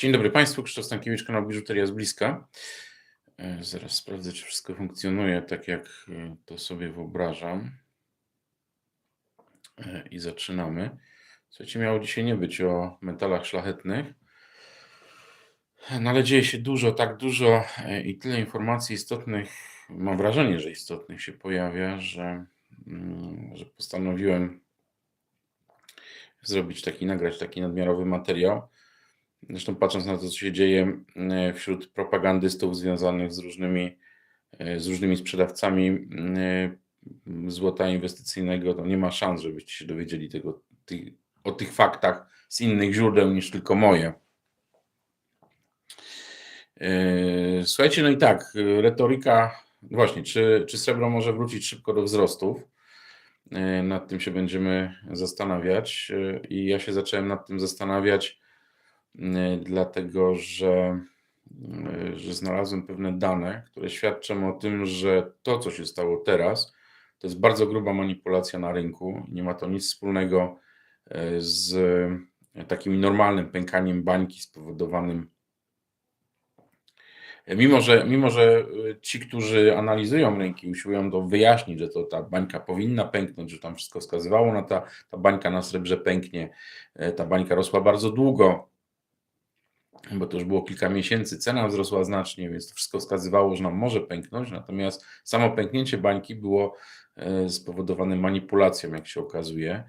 Dzień dobry Państwu, Krzysztof Stankiewicz, kanał Biżuteria z bliska. E, Zaraz sprawdzę, czy wszystko funkcjonuje tak, jak e, to sobie wyobrażam. E, I zaczynamy. Słuchajcie, miało dzisiaj nie być o metalach szlachetnych, no ale dzieje się dużo, tak dużo i tyle informacji istotnych, mam wrażenie, że istotnych się pojawia, że, mm, że postanowiłem zrobić taki, nagrać taki nadmiarowy materiał. Zresztą patrząc na to, co się dzieje e, wśród propagandystów związanych z różnymi, e, z różnymi sprzedawcami e, złota inwestycyjnego, to nie ma szans, żebyście się dowiedzieli tego, ty, o tych faktach z innych źródeł niż tylko moje. Słuchajcie, no i tak, retoryka, właśnie, czy, czy srebro może wrócić szybko do wzrostów? Nad tym się będziemy zastanawiać i ja się zacząłem nad tym zastanawiać, dlatego że, e, że znalazłem pewne dane, które świadczą o tym, że to, co się stało teraz, to jest bardzo gruba manipulacja na rynku. Nie ma to nic wspólnego e, z takim normalnym pękaniem bańki spowodowanym Mimo że, mimo, że ci, którzy analizują rynki, usiłują to wyjaśnić, że to ta bańka powinna pęknąć, że tam wszystko wskazywało na ta, ta bańka na srebrze pęknie, e, ta bańka rosła bardzo długo, bo to już było kilka miesięcy, cena wzrosła znacznie, więc to wszystko wskazywało, że nam może pęknąć, natomiast samo pęknięcie bańki było e, spowodowane manipulacją, jak się okazuje.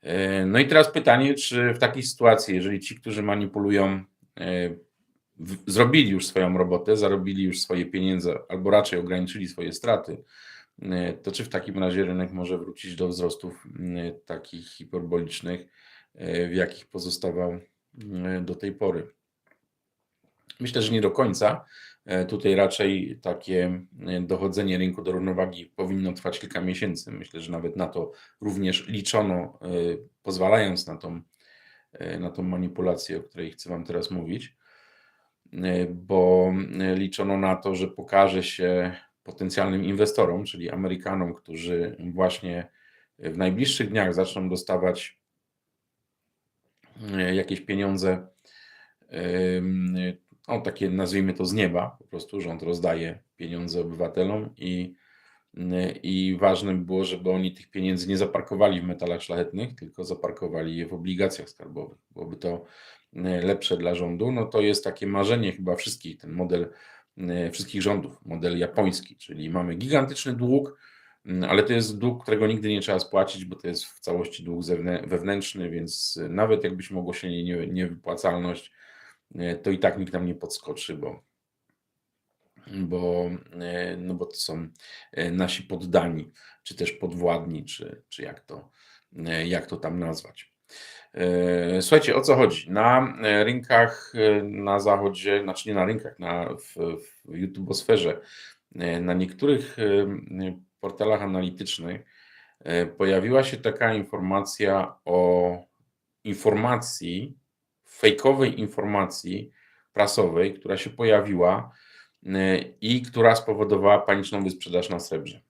E, No i teraz pytanie, czy w takiej sytuacji, jeżeli ci, którzy manipulują, e, zrobili już swoją robotę, zarobili już swoje pieniądze, albo raczej ograniczyli swoje straty, to czy w takim razie rynek może wrócić do wzrostów takich hiperbolicznych, w jakich pozostawał do tej pory? Myślę, że nie do końca. E, Tutaj raczej takie e, dochodzenie rynku do równowagi powinno trwać kilka miesięcy. Myślę, że nawet na to również liczono, e, pozwalając na tą, na tą manipulację, o której chcę Wam teraz mówić, bo liczono na to, że pokaże się potencjalnym inwestorom, czyli Amerykanom, którzy właśnie w najbliższych dniach zaczną dostawać jakieś pieniądze, no takie nazwijmy to z nieba, po prostu rząd rozdaje pieniądze obywatelom i, i ważnym było, żeby oni tych pieniędzy nie zaparkowali w metalach szlachetnych, tylko zaparkowali je w obligacjach skarbowych. Byłoby to e, lepsze dla rządu. No to jest takie marzenie chyba wszystkich, ten model e, wszystkich rządów, model japoński, czyli mamy gigantyczny dług, ale to jest dług, którego nigdy nie trzeba spłacić, bo to jest w całości dług wewnętrzny, więc nawet jakbyśmy ogłosili nie- niewypłacalność, e, to i tak nikt nam nie podskoczy, bo, bo, e, no bo to są e, nasi poddani, czy też podwładni, czy, czy jak, to, e, jak to tam nazwać. E, Słuchajcie, o co chodzi? Na e, rynkach e, na zachodzie, znaczy nie na rynkach, na, w, w YouTubosferze, e, na niektórych e, portalach analitycznych e, pojawiła się taka informacja o informacji, fejkowej informacji prasowej, która się pojawiła e, i która spowodowała paniczną wysprzedaż na srebrze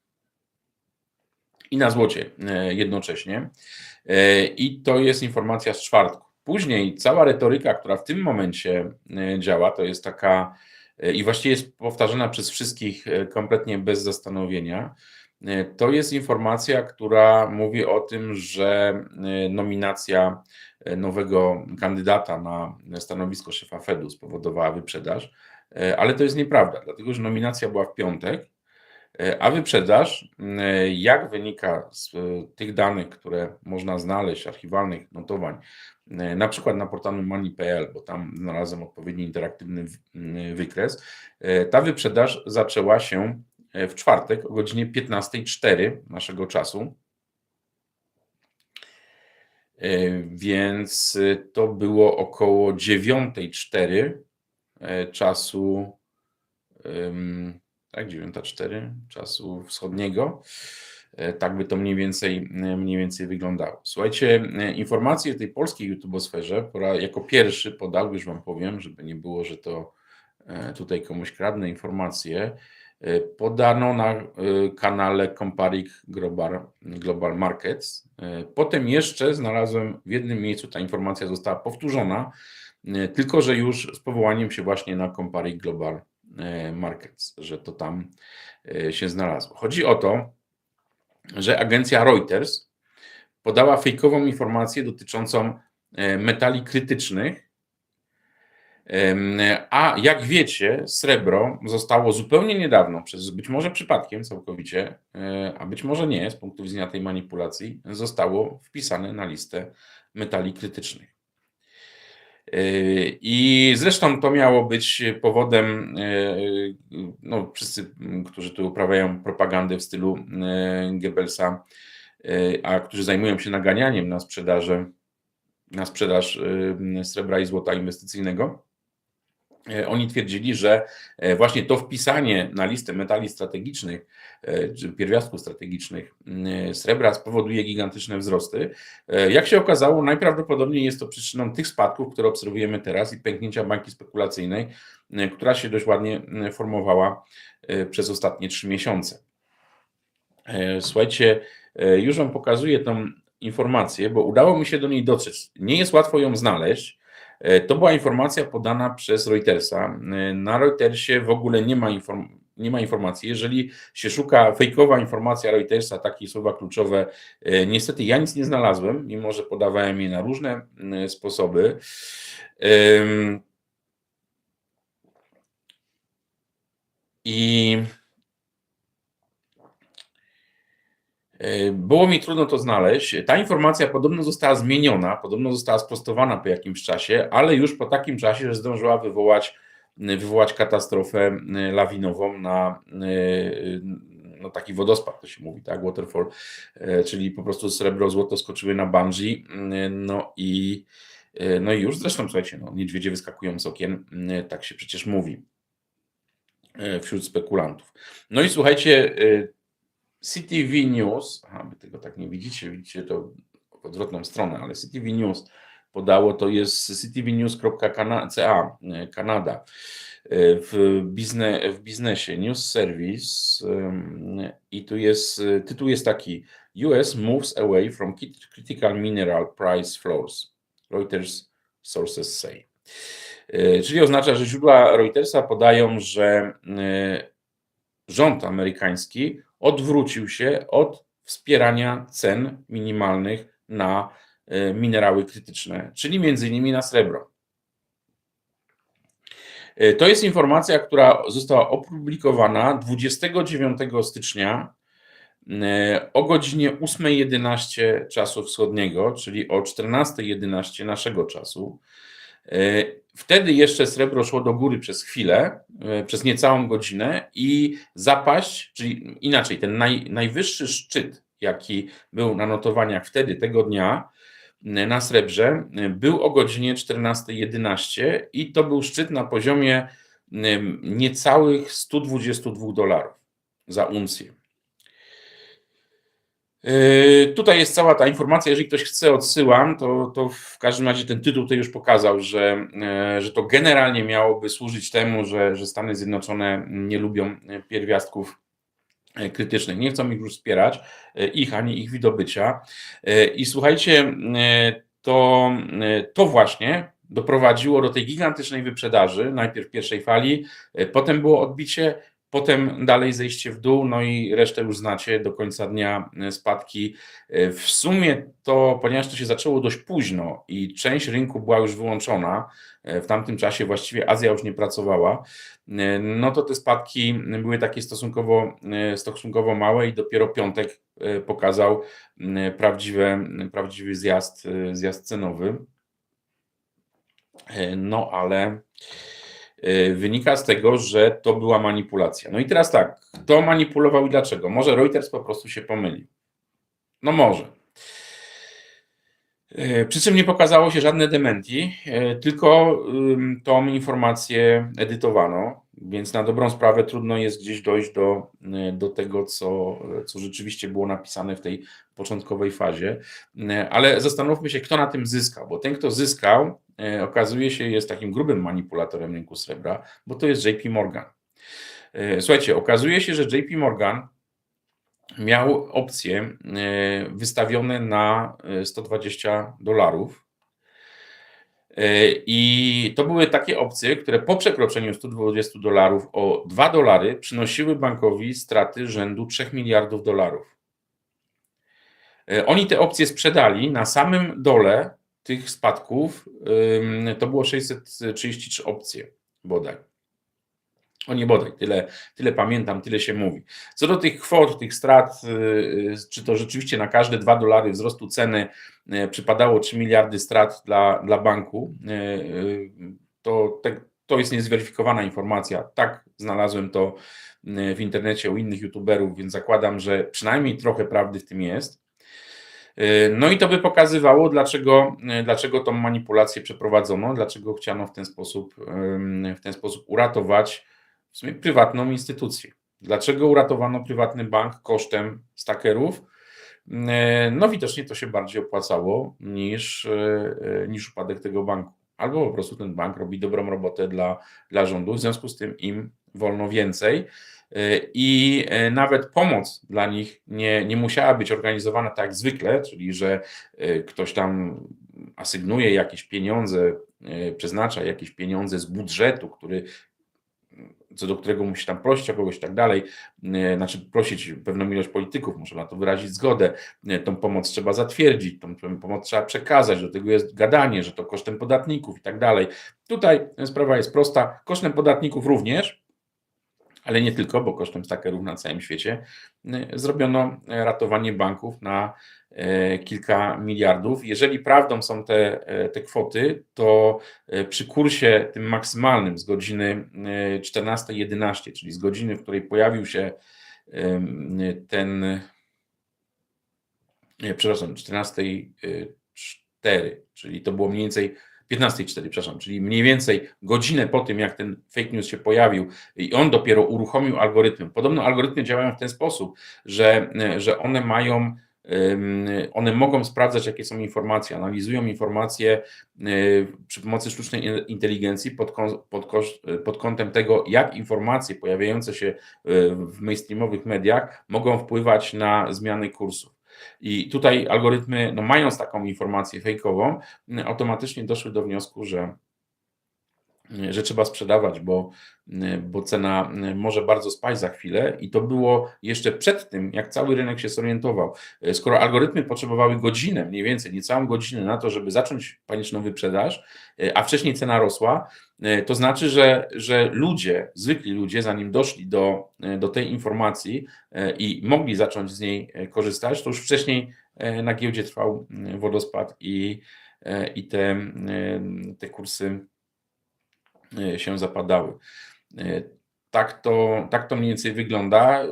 i na złocie e, jednocześnie. E, I to jest informacja z czwartku. Później cała retoryka, która w tym momencie działa, to jest taka i właściwie jest powtarzana przez wszystkich kompletnie bez zastanowienia. E, To jest informacja, która mówi o tym, że e, nominacja e, nowego kandydata na stanowisko szefa Fedu spowodowała wyprzedaż, ale to jest nieprawda, dlatego że nominacja była w piątek, A wyprzedaż, jak wynika z tych danych, które można znaleźć, archiwalnych notowań, na przykład na portalu money.pl, bo tam znalazłem odpowiedni interaktywny wykres, ta wyprzedaż zaczęła się w czwartek o godzinie 15.04 naszego czasu. E, Więc e, to było około 9.04 e, czasu tak, 9.04 czasu wschodniego. E, Tak by to mniej więcej, e, mniej więcej wyglądało. Słuchajcie, e, informacje w tej polskiej YouTubosferze pora jako pierwszy podał, już Wam powiem, żeby nie było, że to e, tutaj komuś kradnę informacje, e, podano na e, kanale Comparic Global, Global Markets. E, Potem jeszcze znalazłem w jednym miejscu, ta informacja została powtórzona e, tylko że już z powołaniem się właśnie na Compare Global e, Markets, że to tam e, się znalazło. Chodzi o to, że agencja Reuters podała fejkową informację dotyczącą metali krytycznych, a jak wiecie, srebro zostało zupełnie niedawno, przez być może przypadkiem całkowicie, a być może nie, z punktu widzenia tej manipulacji, zostało wpisane na listę metali krytycznych. I zresztą to miało być powodem, no wszyscy, którzy tu uprawiają propagandę w stylu Goebbelsa, a którzy zajmują się naganianiem na sprzedaży, na sprzedaż srebra i złota inwestycyjnego, E, oni twierdzili, że e, właśnie to wpisanie na listę metali strategicznych, e, czy pierwiastków strategicznych srebra spowoduje gigantyczne wzrosty. Jak się okazało, najprawdopodobniej jest to przyczyną tych spadków, które obserwujemy teraz i pęknięcia bańki spekulacyjnej, która się dość ładnie formowała przez ostatnie trzy miesiące. Słuchajcie, już Wam pokazuję tą informację, bo udało mi się do niej dotrzeć. Nie jest łatwo ją znaleźć. E, to była informacja podana przez Reutersa. E, na Reutersie w ogóle nie ma, inform nie ma informacji. Jeżeli się szuka fejkowa informacja Reutersa, takie słowa kluczowe, e, niestety ja nic nie znalazłem, mimo że podawałem je na różne sposoby. I było mi trudno to znaleźć. Ta informacja podobno została zmieniona, podobno została sprostowana po jakimś czasie, ale już po takim czasie, że zdążyła wywołać, wywołać katastrofę e, lawinową na e, no taki wodospad, to się mówi, tak, waterfall, czyli po prostu srebro, złoto skoczyły na bungee, no i, no i już zresztą, słuchajcie, no, niedźwiedzie wyskakują z okien, tak się przecież mówi wśród spekulantów. No i słuchajcie, CTV News, aha, wy tego tak nie widzicie, widzicie to w odwrotną stronę, ale CTV News podało, to jest ctvnews.ca, Kanada. W, bizne, w biznesie News Service i tu jest, tytuł jest taki US moves away from critical mineral price floors. Reuters sources say. E, czyli oznacza, że źródła Reutersa podają, że e, rząd amerykański odwrócił się od wspierania cen minimalnych na e, minerały krytyczne, czyli między innymi na srebro. E, to jest informacja, która została opublikowana 29 stycznia e, o godzinie 8.11 czasu wschodniego, czyli o 14.11 naszego czasu. Wtedy jeszcze srebro szło do góry przez chwilę, e, przez niecałą godzinę i zapaść, czyli inaczej, ten naj, najwyższy szczyt, jaki był na notowaniach wtedy, tego dnia e, na srebrze, e, był o godzinie 14.11 i to był szczyt na poziomie niecałych 122 dolarów za uncję. Yy, tutaj jest cała ta informacja, jeżeli ktoś chce, odsyłam, to, to w każdym razie ten tytuł tutaj już pokazał, że, yy, że to generalnie miałoby służyć temu, że, że Stany Zjednoczone nie lubią pierwiastków yy, krytycznych, nie chcą ich już wspierać, ich ani ich wydobycia. I słuchajcie, to, to właśnie doprowadziło do tej gigantycznej wyprzedaży, najpierw pierwszej fali, potem było odbicie, Potem dalej zejście w dół, no i resztę już znacie, do końca dnia e, spadki. E, w sumie to, ponieważ to się zaczęło dość późno i część rynku była już wyłączona, e, w tamtym czasie właściwie Azja już nie pracowała, no to te spadki były takie stosunkowo, stosunkowo małe i dopiero piątek pokazał prawdziwe, prawdziwy zjazd, zjazd cenowy. No ale wynika z tego, że to była manipulacja. No i teraz tak, kto manipulował i dlaczego? Może Reuters po prostu się pomylił. No może. Y, przy czym nie pokazało się żadne dementi, y, tylko tą informację edytowano, więc na dobrą sprawę trudno jest gdzieś dojść do, do tego, co, co rzeczywiście było napisane w tej początkowej fazie. Ale zastanówmy się, kto na tym zyskał, bo ten, kto zyskał, E, okazuje się jest takim grubym manipulatorem rynku srebra, bo to jest JP Morgan. E, słuchajcie, okazuje się, że JP Morgan miał opcje e, wystawione na 120 dolarów. I to były takie opcje, które po przekroczeniu 120 dolarów o 2 dolary przynosiły bankowi straty rzędu 3 miliardów dolarów. Oni te opcje sprzedali na samym dole tych spadków. To było 633 opcje bodaj. O nie bodaj, tyle, tyle pamiętam, tyle się mówi. Co do tych kwot, tych strat, y, czy to rzeczywiście na każde 2 dolary wzrostu ceny y, przypadało 3 miliardy strat dla, dla banku, y, to, te, to jest niezweryfikowana informacja. Tak znalazłem to w internecie u innych youtuberów, więc zakładam, że przynajmniej trochę prawdy w tym jest. No i to by pokazywało, dlaczego, dlaczego tą manipulację przeprowadzono, dlaczego chciano w ten sposób, w ten sposób uratować w sumie prywatną instytucję. Dlaczego uratowano prywatny bank kosztem stakerów? E, no widocznie to się bardziej opłacało niż, e, niż upadek tego banku. Albo po prostu ten bank robi dobrą robotę dla, dla rządu, w związku z tym im wolno więcej. E, I nawet pomoc dla nich nie, nie musiała być organizowana tak jak zwykle, czyli że ktoś tam asygnuje jakieś pieniądze, przeznacza jakieś pieniądze z budżetu, który co do którego musi tam prosić o kogoś i tak dalej, e, znaczy prosić pewną ilość polityków, muszą na to wyrazić zgodę, e, tą pomoc trzeba zatwierdzić, tą pomoc trzeba przekazać, do tego jest gadanie, że to kosztem podatników i tak dalej. Tutaj sprawa jest prosta, kosztem podatników również, ale nie tylko, bo kosztem stakerów na całym świecie, e, zrobiono ratowanie banków na E, kilka miliardów. Jeżeli prawdą są te, e, te kwoty, to e, przy kursie tym maksymalnym z godziny 14.11, czyli z godziny, w której pojawił się ten, przepraszam, 14.04, czyli to było mniej więcej 15.04, przepraszam, czyli mniej więcej godzinę po tym, jak ten fake news się pojawił i on dopiero uruchomił algorytmy. Podobno algorytmy działają w ten sposób, że, że one mają one mogą sprawdzać, jakie są informacje, analizują informacje y, przy pomocy sztucznej inteligencji pod, pod, pod kątem tego, jak informacje pojawiające się y, w mainstreamowych mediach mogą wpływać na zmiany kursów. I tutaj algorytmy, no mając taką informację fejkową, automatycznie doszły do wniosku, że że trzeba sprzedawać, bo, bo cena może bardzo spaść za chwilę i to było jeszcze przed tym, jak cały rynek się zorientował. Skoro algorytmy potrzebowały godzinę, mniej więcej, niecałą godzinę na to, żeby zacząć paniczną wyprzedaż, a wcześniej cena rosła, to znaczy, że, że ludzie, zwykli ludzie, zanim doszli do, do tej informacji i mogli zacząć z niej korzystać, to już wcześniej na giełdzie trwał wodospad i, i te, te kursy E, się zapadały. E, tak to, tak to mniej więcej wygląda,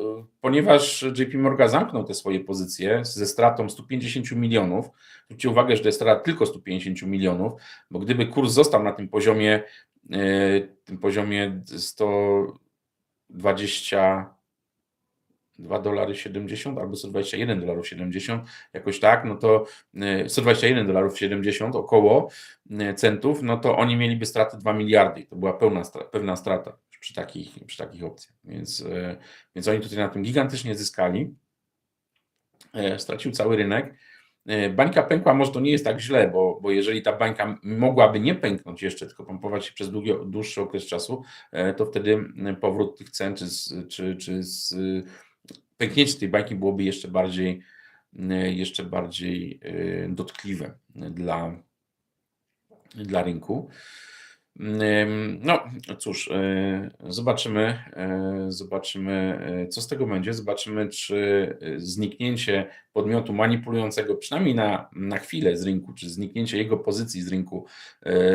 ponieważ JP Morgan zamknął te swoje pozycje ze stratą 150 milionów. Zwróćcie uwagę, że to jest strata tylko 150 milionów, bo gdyby kurs został na tym poziomie, e, tym poziomie 120 2 dolary 70 albo 121 dolarów 70, jakoś tak, no to 121 e, dolarów 70 około e, centów, no to oni mieliby straty 2 miliardy. To była pełna, pewna strata przy takich, przy takich opcjach. Więc, e, więc oni tutaj na tym gigantycznie zyskali. Stracił cały rynek. Bańka pękła, może to nie jest tak źle, bo, bo jeżeli ta bańka mogłaby nie pęknąć jeszcze, tylko pompować się przez długi, dłuższy okres czasu, to wtedy powrót tych cen, czy, czy, czy z pęknięcie tej bańki byłoby jeszcze bardziej, e, jeszcze bardziej e, dotkliwe dla, dla rynku. No cóż, e, zobaczymy, zobaczymy, co z tego będzie. Zobaczymy, czy zniknięcie podmiotu manipulującego, przynajmniej na, na chwilę z rynku, czy zniknięcie jego pozycji z rynku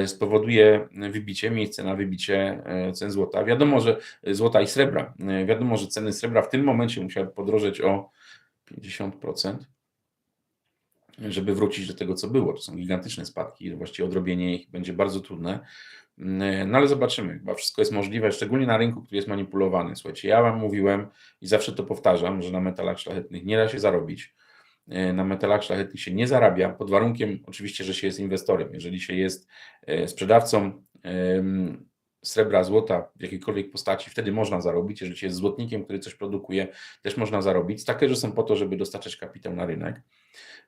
spowoduje wybicie, miejsce na wybicie cen złota. Wiadomo, że złota i srebra, wiadomo, że ceny srebra w tym momencie musiały podrożeć o 50% żeby wrócić do tego, co było. To są gigantyczne spadki, właściwie odrobienie ich będzie bardzo trudne. Mm, no ale zobaczymy, chyba wszystko jest możliwe, szczególnie na rynku, który jest manipulowany. Słuchajcie, ja Wam mówiłem i zawsze to powtarzam, że na metalach szlachetnych nie da się zarobić. E, na metalach szlachetnych się nie zarabia, pod warunkiem oczywiście, że się jest inwestorem. Jeżeli się jest e, sprzedawcą srebra, złota w jakiejkolwiek postaci, wtedy można zarobić. Jeżeli się jest złotnikiem, który coś produkuje, też można zarobić. Stakerzy są po to, żeby dostarczać kapitał na rynek.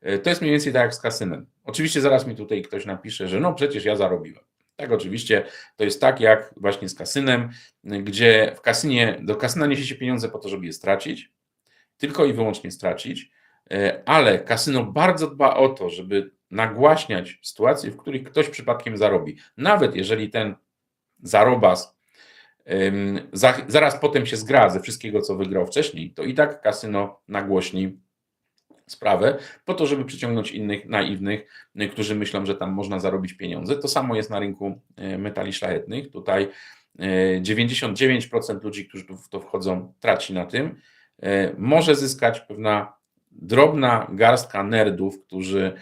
E, to jest mniej więcej tak jak z kasynem. Oczywiście zaraz mi tutaj ktoś napisze, że no przecież ja zarobiłem. Tak, oczywiście to jest tak jak właśnie z kasynem, gdzie w kasynie, do kasyna niesie się pieniądze po to, żeby je stracić, tylko i wyłącznie stracić, e, ale kasyno bardzo dba o to, żeby nagłaśniać sytuacje, w których ktoś przypadkiem zarobi. Nawet jeżeli ten zarobas zaraz potem się zgra ze wszystkiego, co wygrał wcześniej, to i tak kasyno nagłośni sprawę, po to, żeby przyciągnąć innych naiwnych, którzy myślą, że tam można zarobić pieniądze. To samo jest na rynku e, metali szlachetnych. Tutaj 99% e, ludzi, którzy w to wchodzą, traci na tym. Może zyskać pewna drobna garstka nerdów, którzy,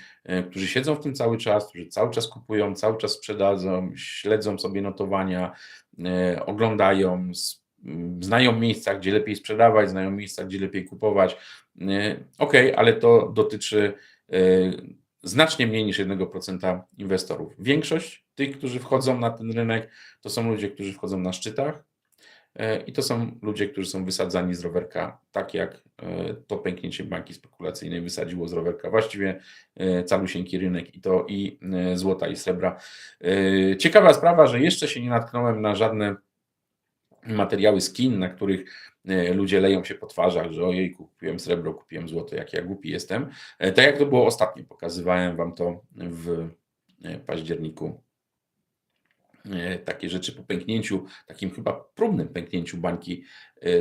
którzy siedzą w tym cały czas, którzy cały czas kupują, cały czas sprzedadzą, śledzą sobie notowania, oglądają, znają miejsca, gdzie lepiej sprzedawać, znają miejsca, gdzie lepiej kupować. Ok, ale to dotyczy e, znacznie mniej niż 1% inwestorów. Większość tych, którzy wchodzą na ten rynek, to są ludzie, którzy wchodzą na szczytach e, i to są ludzie, którzy są wysadzani z rowerka, tak jak e, to pęknięcie banki spekulacyjnej wysadziło z rowerka właściwie calusieńki rynek i to i złota i srebra. Ciekawa sprawa, że jeszcze się nie natknąłem na żadne materiały z kin, na których e, ludzie leją się po twarzach, że ojej, kupiłem srebro, kupiłem złoto, jak ja głupi jestem. E, tak jak to było ostatnio, pokazywałem Wam to w e, październiku. Takie rzeczy po pęknięciu, takim chyba próbnym pęknięciu bańki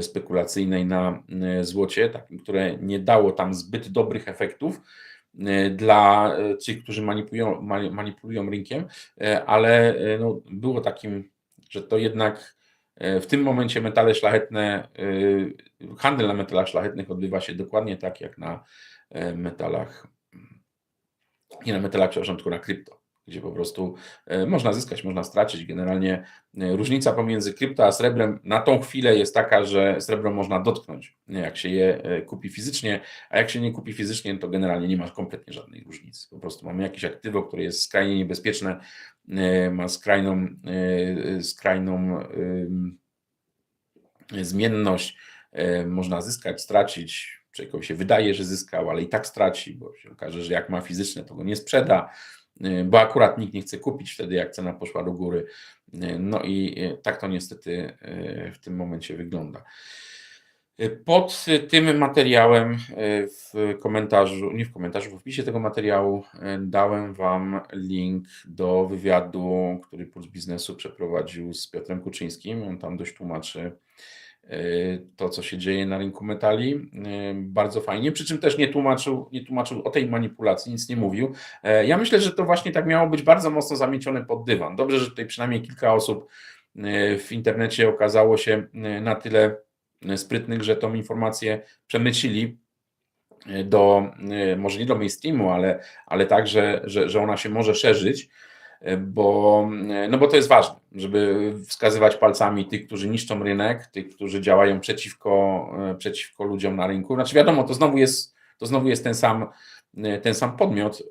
spekulacyjnej na złocie, takim, które nie dało tam zbyt dobrych efektów dla tych, którzy manipulują, manipulują rynkiem, ale no, było takim, że to jednak E, w tym momencie metale szlachetne, e, handel na metalach szlachetnych odbywa się dokładnie tak jak na e, metalach, nie na metalach, przepraszam, tylko na krypto, gdzie po prostu można zyskać, można stracić. Generalnie różnica pomiędzy krypto a srebrem na tą chwilę jest taka, że srebro można dotknąć, jak się je kupi fizycznie, a jak się nie kupi fizycznie, to generalnie nie ma kompletnie żadnej różnicy. Po prostu mamy jakieś aktywo, które jest skrajnie niebezpieczne, E, ma skrajną, e, skrajną zmienność, e, można zyskać, stracić. Człowiekowi się wydaje, że zyskał, ale i tak straci, bo się okaże, że jak ma fizyczne, to go nie sprzeda, bo akurat nikt nie chce kupić wtedy, jak cena poszła do góry. No i tak to niestety w tym momencie wygląda. Pod tym materiałem w komentarzu, nie w komentarzu, w opisie tego materiału dałem Wam link do wywiadu, który Puls Biznesu przeprowadził z Piotrem Kuczyńskim. On tam dość tłumaczy to, co się dzieje na rynku metali. Bardzo fajnie, przy czym też nie tłumaczył, nie tłumaczył o tej manipulacji, nic nie mówił. Ja myślę, że to właśnie tak miało być bardzo mocno zamiecione pod dywan. Dobrze, że tutaj przynajmniej kilka osób w internecie okazało się na tyle sprytnych, że tą informację przemycili e, do, e, może nie do mainstreamu, ale, ale tak, że, że, że ona się może szerzyć, e, bo, no bo to jest ważne, żeby wskazywać palcami tych, którzy niszczą rynek, tych, którzy działają przeciwko, przeciwko ludziom na rynku. Znaczy wiadomo, to znowu jest, to znowu jest ten sam, ten sam podmiot,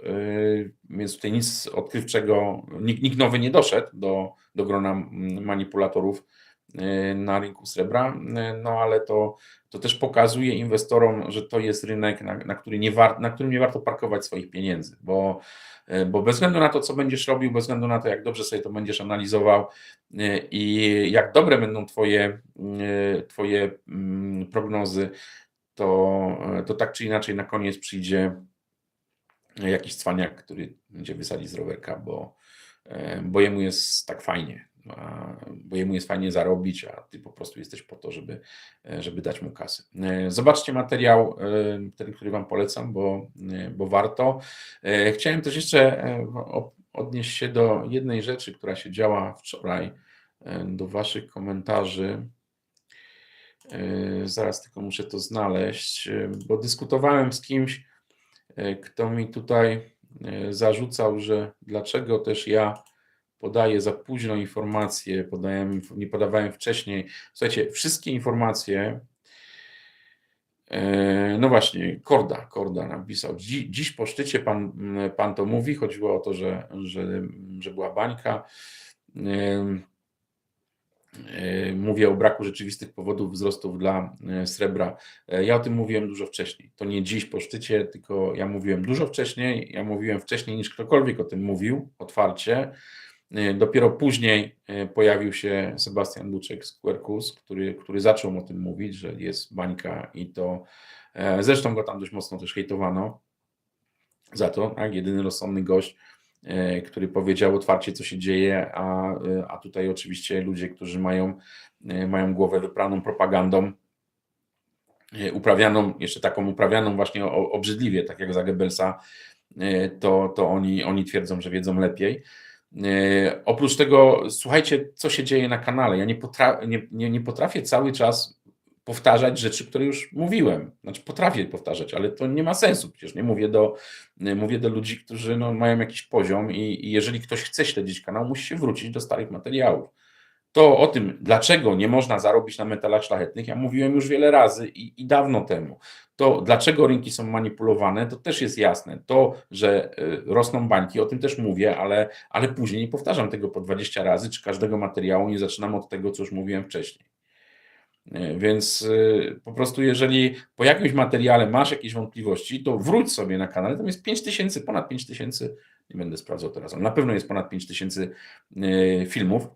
więc tutaj nic odkrywczego, nikt, nikt nowy nie doszedł do, do grona manipulatorów na rynku srebra, y, no ale to, to też pokazuje inwestorom, że to jest rynek, na, na, który nie war, na którym nie warto parkować swoich pieniędzy, bo, y, bo bez względu na to, co będziesz robił, bez względu na to, jak dobrze sobie to będziesz analizował i jak dobre będą Twoje, twoje mm, prognozy, to, to tak czy inaczej na koniec przyjdzie jakiś cwaniak, który będzie wysadzić z rowerka, bo, bo jemu jest tak fajnie bo jemu jest fajnie zarobić, a ty po prostu jesteś po to, żeby, żeby dać mu kasę. E, zobaczcie materiał, e, ten, który Wam polecam, bo, e, bo warto. Chciałem też jeszcze odnieść się do jednej rzeczy, która się działa wczoraj, do Waszych komentarzy. Zaraz tylko muszę to znaleźć, bo dyskutowałem z kimś, kto mi tutaj zarzucał, że dlaczego też ja podaję za późno informacje, nie podawałem wcześniej. Słuchajcie, wszystkie informacje, e, no właśnie, Korda, Korda napisał. Dziś, dziś po szczycie pan, pan to mówi, chodziło o to, że, że, że była bańka. Yy, Mówię o braku rzeczywistych powodów wzrostów dla srebra. Ja o tym mówiłem dużo wcześniej. To nie dziś po szczycie, tylko ja mówiłem dużo wcześniej. Ja mówiłem wcześniej niż ktokolwiek o tym mówił otwarcie. Yy, Dopiero później yy, pojawił się Sebastian Buczek z Quercus, który, który zaczął o tym mówić, że jest bańka i to yy, zresztą go tam dość mocno też hejtowano za to, tak? Jedyny rozsądny gość, e, który powiedział otwarcie, co się dzieje, a, e, a tutaj oczywiście ludzie, którzy mają, e, mają głowę wypraną propagandą, e, uprawianą, jeszcze taką uprawianą właśnie obrzydliwie, tak jak za Goebbelsa, e, to, to oni, oni twierdzą, że wiedzą lepiej. E, Oprócz tego, słuchajcie, co się dzieje na kanale. Ja nie, potra- nie, nie, nie potrafię cały czas powtarzać rzeczy, które już mówiłem. Znaczy potrafię powtarzać, ale to nie ma sensu. Przecież nie mówię do, mówię do ludzi, którzy no, mają jakiś poziom i, i jeżeli ktoś chce śledzić kanał, musi się wrócić do starych materiałów. To o tym, dlaczego nie można zarobić na metalach szlachetnych, ja mówiłem już wiele razy i, i dawno temu. To, dlaczego rynki są manipulowane, to też jest jasne. To, że y, rosną bańki, o tym też mówię, ale, ale później nie powtarzam tego po 20 razy, czy każdego materiału nie zaczynam od tego, co już mówiłem wcześniej. Y, Więc y, po prostu, jeżeli po jakimś materiale masz jakieś wątpliwości, to wróć sobie na kanał. Tam jest 5000, ponad 5000, nie będę sprawdzał teraz, ale na pewno jest ponad 5000 y, filmów,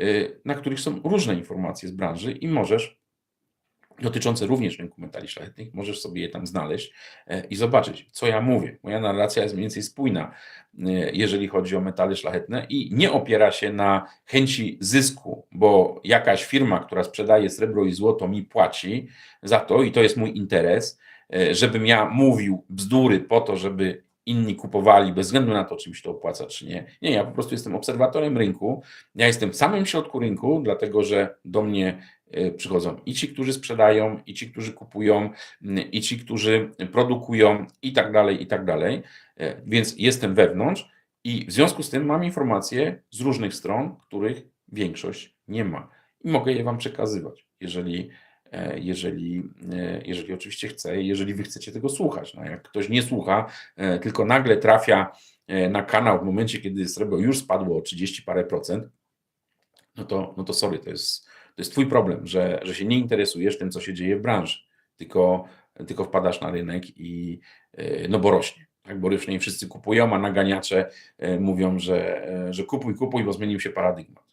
y, na których są różne informacje z branży i możesz, dotyczące również rynku metali szlachetnych, możesz sobie je tam znaleźć e, i zobaczyć, co ja mówię. Moja narracja jest mniej więcej spójna, jeżeli chodzi o metale szlachetne i nie opiera się na chęci zysku, bo jakaś firma, która sprzedaje srebro i złoto mi płaci za to i to jest mój interes, e, żebym ja mówił bzdury po to, żeby inni kupowali bez względu na to, czy mi się to opłaca, czy nie. Nie, ja po prostu jestem obserwatorem rynku. Ja jestem w samym środku rynku, dlatego że do mnie e, przychodzą i ci, którzy sprzedają, i ci, którzy kupują, i ci, którzy produkują, i tak dalej, i tak dalej. E, Więc jestem wewnątrz i w związku z tym mam informacje z różnych stron, których większość nie ma. I mogę je Wam przekazywać, jeżeli, jeżeli, e, jeżeli oczywiście chcę, i jeżeli Wy chcecie tego słuchać. No, jak ktoś nie słucha, e, tylko nagle trafia e, na kanał w momencie, kiedy srebro już spadło o 30 parę procent, no to, no to sorry, to jest, to jest Twój problem, że, że się nie interesujesz tym, co się dzieje w branży, tylko, tylko wpadasz na rynek i e, no bo rośnie. Tak, bo i wszyscy kupują, a naganiacze e, mówią, że, e, że kupuj, kupuj, bo zmienił się paradygmat.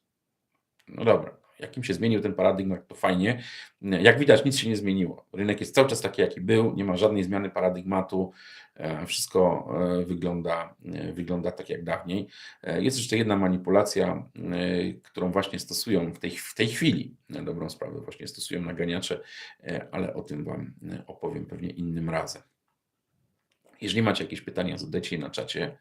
No dobra, jakim się zmienił ten paradygmat, to fajnie. Jak widać, nic się nie zmieniło. Rynek jest cały czas taki, jaki był, nie ma żadnej zmiany paradygmatu, e, wszystko e, wygląda, e, wygląda tak jak dawniej. Jest jeszcze jedna manipulacja, którą właśnie stosują w tej, w tej chwili, na dobrą sprawę, właśnie stosują naganiacze, ale o tym Wam opowiem pewnie innym razem. Jeżeli macie jakieś pytania, zadajcie je na czacie.